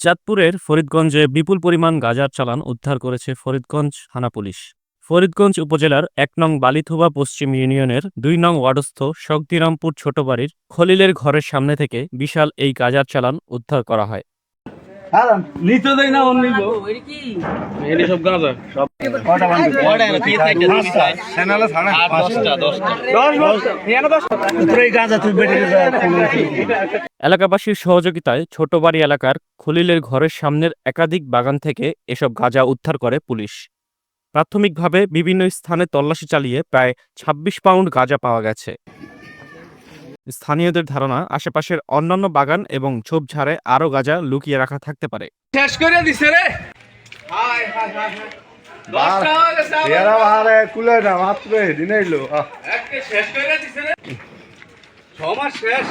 চাঁদপুরের ফরিদগঞ্জে বিপুল পরিমাণ গাজার চালান উদ্ধার করেছে ফরিদগঞ্জ থানা পুলিশ। ফরিদগঞ্জ উপজেলার এক নং বালিথুবা পশ্চিম ইউনিয়নের দুই নং ওয়ার্ডস্থ শক্তিরামপুর ছোটবাড়ির খলিলের ঘরের সামনে থেকে বিশাল এই গাজার চালান উদ্ধার করা হয়। নিতে দেয় না অন্য নিব এনে সব গাঁজা। কটা এলাকাবাসীর সহযোগিতায় ছোটবাড়ি এলাকার খলিলের ঘরের সামনের একাধিক বাগান থেকে এসব গাঁজা উদ্ধার করে পুলিশ। প্রাথমিকভাবে বিভিন্ন স্থানে তল্লাশি চালিয়ে প্রায় ২৬ পাউন্ড গাঁজা পাওয়া গেছে। স্থানীয়দের ধারণা আশেপাশের অন্যান্য বাগান এবং ঝোপঝাড়ে আরও গাঁজা লুকিয়ে রাখা থাকতে পারে শেষ করে দিছে রে হয়ে শেষ